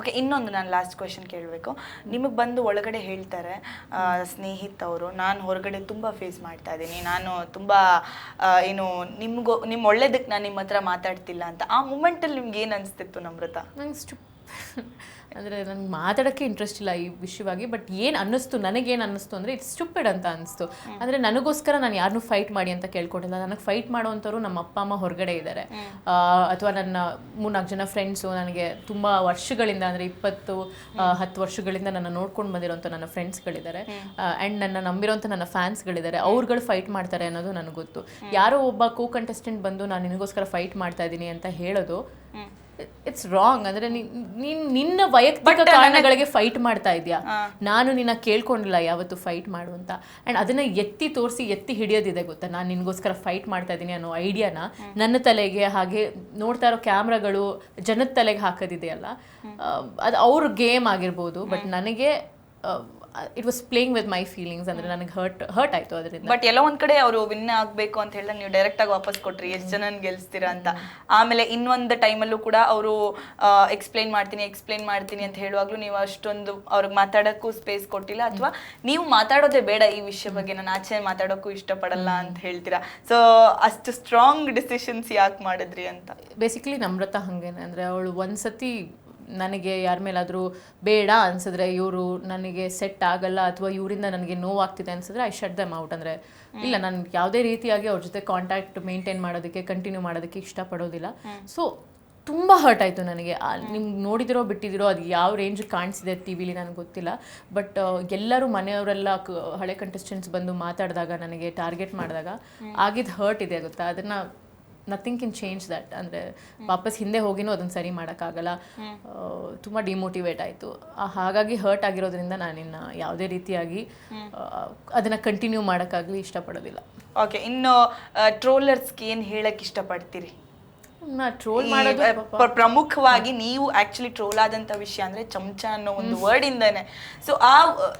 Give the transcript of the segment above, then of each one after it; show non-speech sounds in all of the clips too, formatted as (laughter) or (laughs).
Okay ಇನ್ನೊಂದು ನಾನು last question ಕೇಳಬೇಕು. ನಿಮಗೆ ಬಂದು ಒಳಗಡೆ ಹೇಳ್ತಾರೆ ಸ್ನೇಹಿತ್ ಅವರು, ನಾನು ಹೊರಗಡೆ ತುಂಬ ಫೇಸ್ ಮಾಡ್ತಾ ಇದ್ದೀನಿ. ನಾನು ತುಂಬ ಏನು, ನಿಮಗೂ ನಿಮ್ಮ ಒಳ್ಳೇದಕ್ಕೆ ನಾನು ನಿಮ್ಮ ಹತ್ರ ಮಾತಾಡ್ತಿಲ್ಲ ಅಂತ. ಆ ಮೂಮೆಂಟಲ್ಲಿ ನಿಮ್ಗೆ ಏನು ಅನಿಸ್ತಿತ್ತು ನಮ್ರತ? ನಂಗೆ (laughs) ಅಂದರೆ ನನಗೆ ಮಾತಾಡೋಕ್ಕೆ ಇಂಟ್ರೆಸ್ಟ್ ಇಲ್ಲ ಈ ವಿಷಯವಾಗಿ ಬಟ್ ಏನು ಅನ್ನಿಸ್ತು ನನಗೇನು ಅನ್ನಿಸ್ತು ಅಂದರೆ ಇಟ್ಸ್ ಸ್ಟುಪಿಡ್ ಅಂತ ಅನ್ನಿಸ್ತು. ಅಂದರೆ ನನಗೋಸ್ಕರ ನಾನು ಯಾರನ್ನೂ ಫೈಟ್ ಮಾಡಿ ಅಂತ ಕೇಳ್ಕೊಂಡಿಲ್ಲ ನನಗೆ ಫೈಟ್ ಮಾಡೋವಂಥವ್ರು ನಮ್ಮ ಅಪ್ಪ ಅಮ್ಮ ಹೊರಗಡೆ ಇದ್ದಾರೆ ಅಥವಾ ನನ್ನ ಮೂರ್ನಾಲ್ಕು ಜನ ಫ್ರೆಂಡ್ಸು ನನಗೆ ತುಂಬ ವರ್ಷಗಳಿಂದ ಅಂದರೆ ಇಪ್ಪತ್ತು ಹತ್ತು ವರ್ಷಗಳಿಂದ ನನ್ನ ನೋಡ್ಕೊಂಡು ಬಂದಿರೋಂಥ ನನ್ನ ಫ್ರೆಂಡ್ಸ್ಗಳಿದ್ದಾರೆ ಆ್ಯಂಡ್ ನನ್ನ ನಂಬಿರೋಂಥ ನನ್ನ ಫ್ಯಾನ್ಸ್ಗಳಿದ್ದಾರೆ ಅವ್ರುಗಳು ಫೈಟ್ ಮಾಡ್ತಾರೆ ಅನ್ನೋದು ನನಗೆ ಗೊತ್ತು. ಯಾರೋ ಒಬ್ಬ ಕೋ ಕಂಟೆಸ್ಟೆಂಟ್ ಬಂದು ನಾನು ನಿನಗೋಸ್ಕರ ಫೈಟ್ ಮಾಡ್ತಾ ಇದ್ದೀನಿ ಅಂತ ಹೇಳೋದು ಇಟ್ಸ್ ರಾಂಗ್ ಅಂದ್ರೆ ನೀನ್- ನೀನ್ ನಿನ್ನ ವೈಯಕ್ತಿಕ ಕಾರಣಗಳಿಗೆ ಫೈಟ್ ಮಾಡ್ತಾ ಇದೆಯಾ? ನಾನು ನಿನ್ನ ಕೇಳ್ಕೊಂಡಿಲ್ಲ ಯಾವತ್ತು ಫೈಟ್ ಮಾಡು ಅಂತ. ಅಂಡ್ ಅದನ್ನ ಎತ್ತಿ ತೋರಿಸಿ ಎತ್ತಿ ಹಿಡಿಯೋದಿದೆ ಗೊತ್ತಾ? ನಾನು ನಿನ್ಗೋಸ್ಕರ ಫೈಟ್ ಮಾಡ್ತಾ ಇದ್ದೀನಿ ಅನ್ನೋ ಐಡಿಯಾನ ನನ್ನ ತಲೆಗೆ ಹಾಗೆ ನೋಡ್ತಾ ಇರೋ ಕ್ಯಾಮ್ರಾಗಳು ಜನದ ತಲೆಗೆ ಹಾಕೋದಿದೆಯಲ್ಲ? ಅದು ಅವ್ರ ಗೇಮ್ ಆಗಿರ್ಬೋದು ಬಟ್ ನನಗೆ it was playing with my feelings ಅಂದರೆ ನನಗೆ ಹರ್ಟ್ ಹರ್ಟ್ ಆಯಿತು ಅದರಿಂದ. ಬಟ್ ಎಲ್ಲೋ ಒಂದು ಕಡೆ ಅವರು ವಿನ್ ಆಗಬೇಕು ಅಂತ ಹೇಳಿದ್ರೆ ನೀವು ಡೈರೆಕ್ಟಾಗಿ ವಾಪಸ್ ಕೊಟ್ರಿ ಎಷ್ಟು ಜನ ಗೆಲ್ಸ್ತೀರಾ ಅಂತ. ಆಮೇಲೆ ಇನ್ನೊಂದು ಟೈಮಲ್ಲೂ ಕೂಡ ಅವರು ಎಕ್ಸ್ಪ್ಲೈನ್ ಮಾಡ್ತೀನಿ ಎಕ್ಸ್ಪ್ಲೈನ್ ಮಾಡ್ತೀನಿ ಅಂತ ಹೇಳುವಾಗಲೂ ನೀವು ಅಷ್ಟೊಂದು ಅವ್ರಿಗೆ ಮಾತಾಡೋಕ್ಕೂ ಸ್ಪೇಸ್ ಕೊಟ್ಟಿಲ್ಲ. ಅಥವಾ ನೀವು ಮಾತಾಡೋದೇ ಬೇಡ ಈ ವಿಷಯ ಬಗ್ಗೆ ನಾನು ಆಚೆ ಮಾತಾಡೋಕ್ಕೂ ಇಷ್ಟಪಡಲ್ಲ ಅಂತ ಹೇಳ್ತೀರಾ? ಸೊ ಅಷ್ಟು ಸ್ಟ್ರಾಂಗ್ ಡಿಸಿಷನ್ಸ್ ಯಾಕೆ ಮಾಡಿದ್ರಿ ಅಂತ? ಬೇಸಿಕಲಿ ನಮ್ರತ ಹಾಗೇನೆ. ಅಂದರೆ ಅವಳು ಒಂದ್ಸತಿ ನನಗೆ ಯಾರ ಮೇಲಾದರೂ ಬೇಡ ಅನ್ಸಿದ್ರೆ ಇವರು ನನಗೆ ಸೆಟ್ ಆಗಲ್ಲ ಅಥವಾ ಇವರಿಂದ ನನಗೆ ನೋವಾಗ್ತಿದೆ ಅನ್ಸಿದ್ರೆ ಐ ಶಟ್ ದಮ್ ಔಟ್ ಅಂದರೆ. ಇಲ್ಲ ನಾನು ಯಾವುದೇ ರೀತಿಯಾಗಿ ಅವ್ರ ಜೊತೆ ಕಾಂಟ್ಯಾಕ್ಟ್ ಮೇಂಟೈನ್ ಮಾಡೋದಕ್ಕೆ ಕಂಟಿನ್ಯೂ ಮಾಡೋದಕ್ಕೆ ಇಷ್ಟಪಡೋದಿಲ್ಲ. ಸೊ ತುಂಬ ಹರ್ಟ್ ಆಯಿತು ನನಗೆ. ನಿಮ್ಗೆ ನೋಡಿದಿರೋ ಬಿಟ್ಟಿದಿರೋ ಅದು ಯಾವ ರೇಂಜ್ ಕಾಣಿಸಿದೆ ಟಿ ವಿಲಿ ನನಗೆ ಗೊತ್ತಿಲ್ಲ. ಬಟ್ ಎಲ್ಲರೂ ಮನೆಯವರೆಲ್ಲ ಹಳೆ ಕಂಟೆಸ್ಟೆಂಟ್ಸ್ ಬಂದು ಮಾತಾಡಿದಾಗ ನನಗೆ ಟಾರ್ಗೆಟ್ ಮಾಡಿದಾಗ ಆಗಿದ್ದು ಹರ್ಟ್ ಇದೆ ಗೊತ್ತಾ? ಅದನ್ನು ನಥಿಂಗ್ ಕಿನ್ ಚೇಂಜ್ ದಟ್ ಅಂದರೆ ವಾಪಸ್ ಹಿಂದೆ ಹೋಗಿನೂ ಅದನ್ನು ಸರಿ ಮಾಡೋಕ್ಕಾಗಲ್ಲ. ತುಂಬ ಡಿಮೋಟಿವೇಟ್ ಆಯಿತು. ಹಾಗಾಗಿ ಹರ್ಟ್ ಆಗಿರೋದ್ರಿಂದ ನಾನಿನ್ನ ಯಾವುದೇ ರೀತಿಯಾಗಿ ಅದನ್ನು ಕಂಟಿನ್ಯೂ ಮಾಡೋಕ್ಕಾಗಲಿ ಇಷ್ಟಪಡೋದಿಲ್ಲ. ಓಕೆ ಇನ್ನು ಟ್ರೋಲರ್ಸ್ಗೆ ಏನು ಹೇಳಕ್ ಇಷ್ಟಪಡ್ತೀರಿ? ಟ್ರೋಲ್ ಮಾಡೋದು ಪ್ರಮುಖವಾಗಿ ನೀವು ಆಕ್ಚುಲಿ ಟ್ರೋಲ್ ಆದಂತ ವಿಷಯ ಅಂದ್ರೆ ಚಮಚ ಅನ್ನೋ ಒಂದು ವರ್ಡ್ ಇಂದಾನೆ. ಸೊ ಆ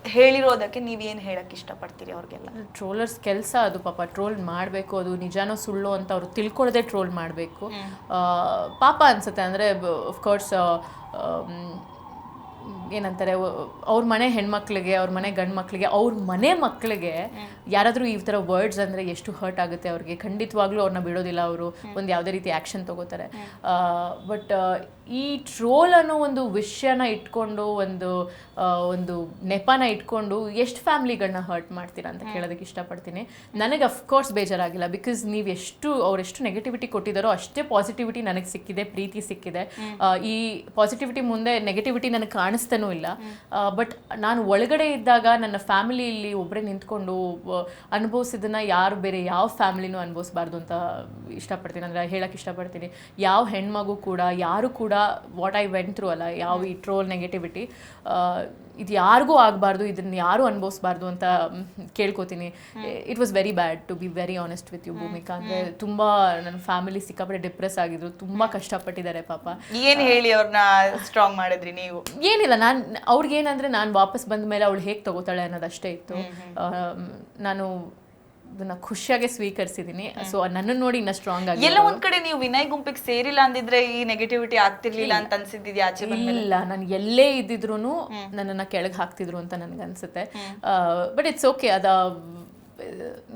ಹೇಳಿರೋದಕ್ಕೆ ನೀವ್ ಏನ್ ಹೇಳಕ್ ಇಷ್ಟಪಡ್ತೀರಿ ಅವ್ರಿಗೆಲ್ಲ? ಟ್ರೋಲರ್ಸ್ ಕೆಲಸ ಅದು ಪಾಪ ಟ್ರೋಲ್ ಮಾಡಬೇಕು ಅದು ನಿಜಾನೋ ಸುಳ್ಳು ಅಂತ ಅವ್ರು ತಿಳ್ಕೊಳ್ಳದೆ ಟ್ರೋಲ್ ಮಾಡಬೇಕು. ಪಾಪ ಅನ್ಸುತ್ತೆ ಅಂದರೆ ಅಫ್ಕೋರ್ಸ್ ಏನಂತಾರೆ ಅವ್ರ ಮನೆ ಹೆಣ್ಮಕ್ಳಿಗೆ ಅವ್ರ ಮನೆ ಗಂಡ್ ಮಕ್ಳಿಗೆ ಅವ್ರ ಮನೆ ಮಕ್ಕಳಿಗೆ ಯಾರಾದರೂ ಈ ಥರ ವರ್ಡ್ಸ್ ಅಂದರೆ ಎಷ್ಟು ಹರ್ಟ್ ಆಗುತ್ತೆ ಅವ್ರಿಗೆ. ಖಂಡಿತವಾಗ್ಲೂ ಅವ್ರನ್ನ ಬಿಡೋದಿಲ್ಲ ಅವರು. ಒಂದು ಯಾವುದೇ ರೀತಿ ಆ್ಯಕ್ಷನ್ ತಗೋತಾರೆ. ಬಟ್ ಈ ಟ್ರೋಲ್ ಅನ್ನೋ ಒಂದು ವಿಷಯನ ಇಟ್ಕೊಂಡು ಒಂದು ಒಂದು ನೆಪನ ಇಟ್ಕೊಂಡು ಎಷ್ಟು ಫ್ಯಾಮ್ಲಿಗಳನ್ನ ಹರ್ಟ್ ಮಾಡ್ತೀರಾ ಅಂತ ಕೇಳೋದಕ್ಕೆ ಇಷ್ಟಪಡ್ತೀನಿ. ನನಗೆ ಅಫ್ಕೋರ್ಸ್ ಬೇಜಾರಾಗಿಲ್ಲ. ಬಿಕಾಸ್ ನೀವು ಎಷ್ಟು ಅವರೆಷ್ಟು ನೆಗೆಟಿವಿಟಿ ಕೊಟ್ಟಿದ್ದಾರೋ ಅಷ್ಟೇ ಪಾಸಿಟಿವಿಟಿ ನನಗೆ ಸಿಕ್ಕಿದೆ ಪ್ರೀತಿ ಸಿಕ್ಕಿದೆ. ಈ ಪಾಸಿಟಿವಿಟಿ ಮುಂದೆ ನೆಗೆಟಿವಿಟಿ ನನಗೆ ಕಾಣಿಸ್ತಾನೂ ಇಲ್ಲ. ಬಟ್ ನಾನು ಒಳಗಡೆ ಇದ್ದಾಗ ನನ್ನ ಫ್ಯಾಮಿಲಿಯಲ್ಲಿ ಒಬ್ಬರೇ ನಿಂತ್ಕೊಂಡು ಅನುಭವಿಸಿದನ್ನ ಯಾರು ಬೇರೆ ಯಾವ ಫ್ಯಾಮಿಲಿನೂ ಅನುಭವಿಸ್ಬಾರ್ದು ಅಂತ ಇಷ್ಟಪಡ್ತೀನಿ. ಅಂದರೆ ಹೇಳಕ್ಕೆ ಇಷ್ಟಪಡ್ತೀನಿ. ಯಾವ ಹೆಣ್ಮಗು ಕೂಡ ಯಾರು ಕೂಡ ವಾಟ್ ಐ ವೆಂಟ್ ಥ್ರೂ ಅಲ್ಲ ಯಾವ ಈ ಟ್ರೋಲ್ ನೆಗೆಟಿವಿಟಿ ಇದು ಯಾರಿಗೂ ಆಗಬಾರ್ದು ಇದನ್ನು ಯಾರು ಅನುಭವಿಸ್ಬಾರ್ದು ಅಂತ ಕೇಳ್ಕೊತೀನಿ. It was very bad to be very honest with you Bhoomika. ಅಂದರೆ ತುಂಬ ನನ್ನ ಫ್ಯಾಮಿಲಿ ಸಿಕ್ಕಾಪಟ್ಟೆ ಡಿಪ್ರೆಸ್ ಆಗಿದ್ರು. ತುಂಬ ಕಷ್ಟಪಟ್ಟಿದ್ದಾರೆ ಪಾಪ. ಏನು ಹೇಳಿ ಅವ್ರನ್ನ ಸ್ಟ್ರಾಂಗ್ ಮಾಡಿದ್ರಿ ನೀವು? ಏನಿಲ್ಲ ನಾನು ಅವ್ರಿಗೇನಂದ್ರೆ ನಾನು ವಾಪಸ್ ಬಂದ ಮೇಲೆ ಅವಳು ಹೇಗೆ ತಗೋತಾಳೆ ಅನ್ನೋದಷ್ಟೇ ಇತ್ತು. ನಾನು ಅದನ್ನ ಖುಷಿಯಾಗಿ ಸ್ವೀಕರಿಸಿದೀನಿ. ಸೊ ನನ್ನ ನೋಡಿ ಇನ್ನ ಸ್ಟ್ರಾಂಗ್ ಆಗಿ ಎಲ್ಲ ಒಂದ್ ಕಡೆ ನೀವು ವಿನಯ್ ಗುಂಪಿಗೆ ಸೇರಿಲ್ಲ ಅಂದಿದ್ರೆ ಈ ನೆಗೆಟಿವಿಟಿ ಆಗ್ತಿರ್ಲಿಲ್ಲ ಅಂತ ಅನ್ಸಿದ್ದಿದ್ಯಾ ಆಚೆ ಇಲ್ಲ ನಾನು ಎಲ್ಲೇ ಇದ್ದಿದ್ರು ನನ್ನನ್ನ ಕೆಳಗೆ ಹಾಕ್ತಿದ್ರು ಅಂತ ನನ್ಗೆ ಅನ್ಸುತ್ತೆ ಬಟ್ ಇಟ್ಸ್ ಓಕೆ ಅದ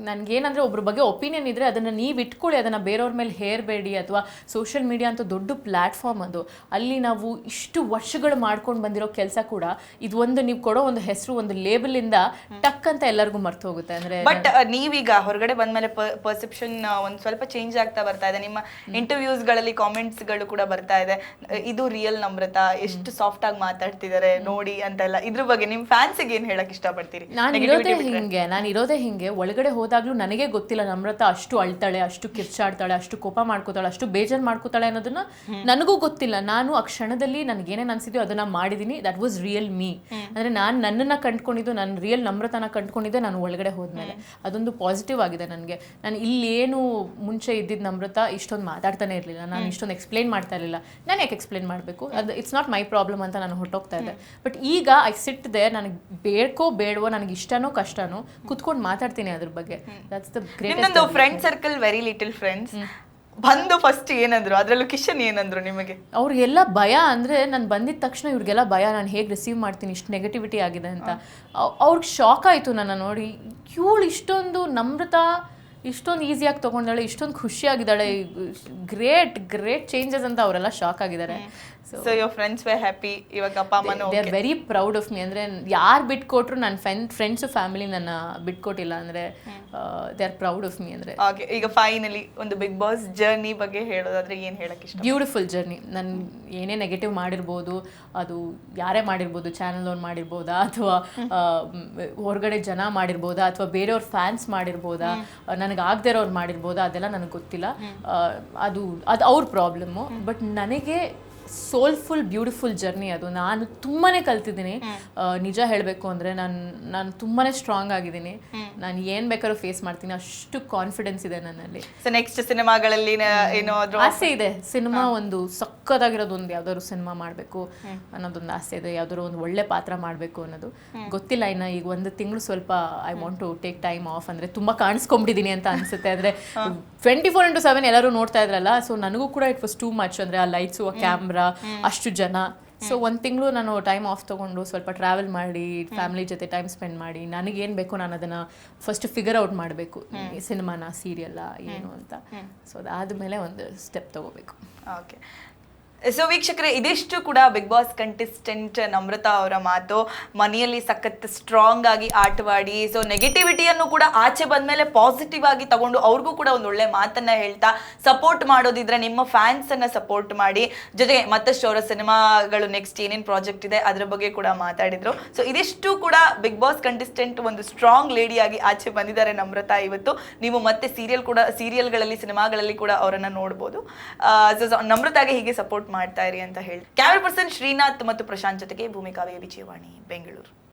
ನನಗೇನಂದ್ರೆ ಒಬ್ರ ಬಗ್ಗೆ ಒಪಿನಿಯನ್ ಇದ್ರೆ ಅದನ್ನು ನೀವು ಇಟ್ಕೊಳ್ಳಿ ಅದನ್ನು ಬೇರೆಯವ್ರ ಮೇಲೆ ಹೇರಬೇಡಿ ಅಥವಾ ಸೋಷಿಯಲ್ ಮೀಡಿಯಾ ಅಂತ ದೊಡ್ಡ ಪ್ಲ್ಯಾಟ್ಫಾರ್ಮ್ ಅದು. ಅಲ್ಲಿ ನಾವು ಇಷ್ಟು ವರ್ಷಗಳು ಮಾಡ್ಕೊಂಡು ಬಂದಿರೋ ಕೆಲಸ ಕೂಡ ಇದು ಒಂದು ನೀವು ಕೊಡೋ ಒಂದು ಹೆಸರು ಒಂದು ಲೇಬಲಿಂದ ಟಕ್ ಅಂತ ಎಲ್ಲರಿಗೂ ಮರ್ತು ಹೋಗುತ್ತೆ. ಅಂದರೆ ಬಟ್ ನೀವೀಗ ಹೊರಗಡೆ ಬಂದ್ಮೇಲೆ ಪರ್ಸೆಪ್ಷನ್ ಒಂದ್ ಸ್ವಲ್ಪ ಚೇಂಜ್ ಆಗ್ತಾ ಬರ್ತಾ ಇದೆ. ನಿಮ್ಮ ಇಂಟರ್ವ್ಯೂಸ್ಗಳಲ್ಲಿ ಕಾಮೆಂಟ್ಸ್ಗಳು ಕೂಡ ಬರ್ತಾ ಇದೆ. ಇದು ರಿಯಲ್ ನಮ್ರತ? ಎಷ್ಟು ಸಾಫ್ಟ್ ಆಗಿ ಮಾತಾಡ್ತಿದ್ದಾರೆ ನೋಡಿ ಅಂತೆಲ್ಲ. ಇದ್ರ ಬಗ್ಗೆ ನಿಮ್ ಫ್ಯಾನ್ಸಿಗೆ ಏನ್ ಹೇಳಕ್ ಇಷ್ಟಪಡ್ತೀರಿ? ನಾನು ಇರೋದೇ ಹಿಂಗೆ ನಾನು ಇರೋದೇ ಹಿಂಗೆ. ಒಳಗಡೆ ಹೋದಾಗ್ಲೂ ನನಗೆ ಗೊತ್ತಿಲ್ಲ ನಮ್ರತ ಅಷ್ಟು ಅಳ್ತಾಳೆ ಅಷ್ಟು ಕಿರ್ಚಾಡ್ತಾಳೆ ಅಷ್ಟು ಕೋಪ ಮಾಡ್ಕೋತಾಳೆ ಅಷ್ಟು ಬೇಜಾರು ಮಾಡ್ಕೋತಾಳೆ ಅನ್ನೋದನ್ನ ನನಗೂ ಗೊತ್ತಿಲ್ಲ. ನಾನು ಆ ಕ್ಷಣದಲ್ಲಿ ನನಗೆ ಏನೇನು ಅನ್ಸಿದ್ಯೋ ಅದನ್ನ ಮಾಡಿದೀನಿ. ದಟ್ ವಾಸ್ ರಿಯಲ್ ಮೀ ಅಂದ್ರೆ ನಾನು ನನ್ನನ್ನ ಕಂಡ್ಕೊಂಡಿದ್ದು ನಾನು ರಿಯಲ್ ನಮ್ರತನ ಕಂಡ್ಕೊಂಡಿದ್ದೆ ನಾನು ಒಳಗಡೆ ಹೋದ್ಮೇಲೆ. ಅದೊಂದು ಪಾಸಿಟಿವ್ ಆಗಿದೆ ನನಗೆ. ನಾನು ಇಲ್ಲೇನು ಮುಂಚೆ ಇದ್ದಿದ್ದ ನಮ್ರತ ಇಷ್ಟೊಂದು ಮಾತಾಡ್ತಾನೆ ಇರಲಿಲ್ಲ. ನಾನು ಇಷ್ಟೊಂದು ಎಕ್ಸ್ಪ್ಲೈನ್ ಮಾಡ್ತಾ ಇರಲಿಲ್ಲ. ನಾನು ಯಾಕೆ ಎಕ್ಸ್ಪ್ಲೈನ್ ಮಾಡಬೇಕು? ಅದು ಇಟ್ಸ್ ನಾಟ್ ಮೈ ಪ್ರಾಬ್ಲಮ್ ಅಂತ ನಾನು ಹೊಟ್ಟೋಗ್ತಾ ಇದ್ದೆ. ಬಟ್ ಈಗ ಐ ಸಿಟ್ ದೇ ನನಗೆ ಬೇಡ್ಕೋ ಬೇಡವೋ ನನಗೆ ಇಷ್ಟನೋ ಕಷ್ಟನೋ ಕುತ್ಕೊಂಡು ಮಾತಾಡ್ತೀನಿ ಅದ್ರ ಬಗ್ಗೆ. That's the greatest ನಿಮ್ದೊಂದು friend circle very little friends ಬಂದು ಫಸ್ಟ್ ಏನಂದ್ರು ಅದರಲ್ಲೂ ಕಿಶನ್ ಏನಂದ್ರು ನಿಮಗೆ? ಅವ್ರಿಗೆಲ್ಲ ಭಯ ಅಂದ್ರೆ ನಾನು ಬಂದಿದ ತಕ್ಷಣ ಇವ್ರಿಗೆಲ್ಲ ಭಯ ನಾನು ಹೇಗೆ ರಿಸೀವ್ ಮಾಡ್ತೀನಿ ಇಷ್ಟು ನೆಗೆಟಿವಿಟಿ ಆಗಿದೆ ಅಂತ. ಅವ್- ಅವ್ರಿಗೆ ಶಾಕ್ ಆಯಿತು ನನ್ನ ನೋಡಿ. ಇವಳು ಇಷ್ಟೊಂದು ನಮ್ರತ ಇಷ್ಟೊಂದು ಈಸಿಯಾಗಿ ತೊಗೊಂಡಾಳೆ ಇಷ್ಟೊಂದು ಖುಷಿಯಾಗಿದ್ದಾಳೆ ಗ್ರೇಟ್ ಗ್ರೇಟ್ ಚೇಂಜಸ್ ಅಂತ ಅವರೆಲ್ಲ ಶಾಕ್ ಆಗಿದ್ದಾರೆ. So your friends were happy ಇವಾಗ ಅಪ್ಪ ಅಮ್ಮನೂ they are very proud of me ಅಂದರೆ ಯಾರು ಬಿಟ್ಕೊಟ್ರು ನನ್ನ ಫ್ರೆಂಡ್ ಫ್ರೆಂಡ್ಸ್ ಫ್ಯಾಮಿಲಿ ನನ್ನ ಬಿಟ್ಕೊಟ್ಟಿಲ್ಲ ಅಂದರೆ they are proud of me ಅಂದರೆ. ಓಕೆ ಈಗ ಫೈನಲಿ ಒಂದು ಬಿಗ್ ಬಾಸ್ ಜರ್ನಿ ಬಗ್ಗೆ ಹೇಳೋದಾದ್ರೆ ಏನ್ ಹೇಳಕ್ಕೆ ಇಷ್ಟ? ಬ್ಯೂಟಿಫುಲ್ ಜರ್ನಿ ನಾನು ಏನೇ ನೆಗೆಟಿವ್ ಮಾಡಿರ್ಬೋದು ಅದು ಯಾರೇ ಮಾಡಿರ್ಬೋದು ಚಾನಲ್ ಅವ್ರು ಮಾಡಿರ್ಬೋದಾ ಅಥವಾ ಹೊರಗಡೆ ಜನ ಮಾಡಿರ್ಬೋದಾ ಅಥವಾ ಬೇರೆಯವ್ರ ಫ್ಯಾನ್ಸ್ ಮಾಡಿರ್ಬೋದಾ ನನಗೆ ಆಗದೆ ಇರೋರು ಮಾಡಿರ್ಬೋದು ಅದೆಲ್ಲ ನನಗೆ ಗೊತ್ತಿಲ್ಲ. ಅದು ಅದು ಅವ್ರ ಪ್ರಾಬ್ಲಮ್ಮು ಬಟ್ ನನಗೆ ಸೋಲ್ಫುಲ್ ಬ್ಯೂಟಿಫುಲ್ ಜರ್ನಿ ಅದು. ನಾನು ತುಂಬಾ ಕಲ್ತಿದ್ದೀನಿ. ನಿಜ ಹೇಳಬೇಕು ಅಂದರೆ ನಾನು ನಾನು ತುಂಬಾ ಸ್ಟ್ರಾಂಗ್ ಆಗಿದ್ದೀನಿ. ನಾನು ಏನು ಬೇಕಾದ್ರೂ ಫೇಸ್ ಮಾಡ್ತೀನಿ. ಅಷ್ಟು ಕಾನ್ಫಿಡೆನ್ಸ್ ಇದೆ ನನ್ನಲ್ಲಿ. ಸೊ ನೆಕ್ಸ್ಟ್ ಸಿನಿಮಾಗಳಲ್ಲಿ ಏನೋ ಆಸೆ ಇದೆ. ಸಿನಿಮಾ ಒಂದು ಸಕ್ಕದಾಗಿರೋದು ಒಂದು ಯಾವ್ದಾದ್ರು ಸಿನಿಮಾ ಮಾಡಬೇಕು ಅನ್ನೋದೊಂದು ಆಸೆ ಇದೆ. ಯಾವ್ದಾದ್ರು ಒಂದು ಒಳ್ಳೆ ಪಾತ್ರ ಮಾಡಬೇಕು ಅನ್ನೋದು. ಗೊತ್ತಿಲ್ಲ ಇನ್ನು ಈಗ ಒಂದು ತಿಂಗಳು ಸ್ವಲ್ಪ I want to take time off ಅಂದ್ರೆ ತುಂಬಾ ಕಾಣಿಸ್ಕೊಂಡ್ಬಿಟ್ಟಿದ್ದೀನಿ ಅಂತ ಅನ್ಸುತ್ತೆ. ಅಂದರೆ ಟ್ವೆಂಟಿ ಫೋರ್ ಇಂಟು ಸೆವೆನ್ ಎಲ್ಲರೂ ನೋಡ್ತಾ ಇದ್ರಲ್ಲ ಸೊ ನನಗೂ ಕೂಡ ಇಟ್ ವಾಸ್ ಟೂ ಮಚ್ ಅಂದ್ರೆ ಆ ಲೈಟ್ಸು ಆ ಕ್ಯಾಮ್ರಾ ಅಷ್ಟು ಜನ. ಸೊ ಒಂದು ತಿಂಗಳು ನಾನು ಟೈಮ್ ಆಫ್ ತಗೊಂಡು ಸ್ವಲ್ಪ ಟ್ರಾವೆಲ್ ಮಾಡಿ ಫ್ಯಾಮಿಲಿ ಜೊತೆ ಟೈಮ್ ಸ್ಪೆಂಡ್ ಮಾಡಿ ನನಗೇನು ಬೇಕು ನಾನು ಅದನ್ನು ಫಸ್ಟ್ ಫಿಗರ್ ಔಟ್ ಮಾಡಬೇಕು. ಸಿನಿಮಾನ ಸೀರಿಯಲ್ಲ ಏನು ಅಂತ. ಸೊ ಅದಾದಮೇಲೆ ಒಂದು ಸ್ಟೆಪ್ ತಗೋಬೇಕು. ಓಕೆ ಸೊ ವೀಕ್ಷಕರೇ, ಇದಿಷ್ಟು ಕೂಡ ಬಿಗ್ ಬಾಸ್ ಕಂಟೆಸ್ಟೆಂಟ್ ನಮ್ರತಾ ಅವರ ಮಾತು. ಮನೆಯಲ್ಲಿ ಸಖತ್ ಸ್ಟ್ರಾಂಗ್ ಆಗಿ ಆಟವಾಡಿ ಸೊ ನೆಗೆಟಿವಿಟಿಯನ್ನು ಕೂಡ ಆಚೆ ಬಂದ ಮೇಲೆ ಪಾಸಿಟಿವ್ ಆಗಿ ತಗೊಂಡು ಅವ್ರಿಗೂ ಕೂಡ ಒಂದು ಒಳ್ಳೆ ಮಾತನ್ನ ಹೇಳ್ತಾ ಸಪೋರ್ಟ್ ಮಾಡೋದಿದ್ರೆ ನಿಮ್ಮ ಫ್ಯಾನ್ಸ್ ಅನ್ನ ಸಪೋರ್ಟ್ ಮಾಡಿ. ಜೊತೆಗೆ ಮತ್ತಷ್ಟು ಅವರ ಸಿನಿಮಾಗಳು ನೆಕ್ಸ್ಟ್ ಏನೇನು ಪ್ರಾಜೆಕ್ಟ್ ಇದೆ ಅದ್ರ ಬಗ್ಗೆ ಕೂಡ ಮಾತಾಡಿದ್ರು. ಸೊ ಇದಿಷ್ಟು ಕೂಡ ಬಿಗ್ ಬಾಸ್ ಕಂಟೆಸ್ಟೆಂಟ್ ಒಂದು ಸ್ಟ್ರಾಂಗ್ ಲೇಡಿಯಾಗಿ ಆಚೆ ಬಂದಿದ್ದಾರೆ ನಮ್ರತಾ ಇವತ್ತು. ನೀವು ಮತ್ತೆ ಸೀರಿಯಲ್ ಕೂಡ ಸೀರಿಯಲ್ಗಳಲ್ಲಿ ಸಿನಿಮಾಗಳಲ್ಲಿ ಕೂಡ ಅವರನ್ನ ನೋಡ್ಬೋದು. ನಮ್ರತಾಗೆ ಹೀಗೆ ಸಪೋರ್ಟ್ ಮಾಡ್ತಾ ಇರಿ ಅಂತ ಹೇಳಿ. ಕ್ಯಾಮರಾ ಪರ್ಸನ್ ಶ್ರೀನಾಥ್ ಮತ್ತು ಪ್ರಶಾಂತ್ ಜೊತೆಗೆ ಭೂಮಿಕಾ ವಿಜಯವಾಣಿ ಬೆಂಗಳೂರು.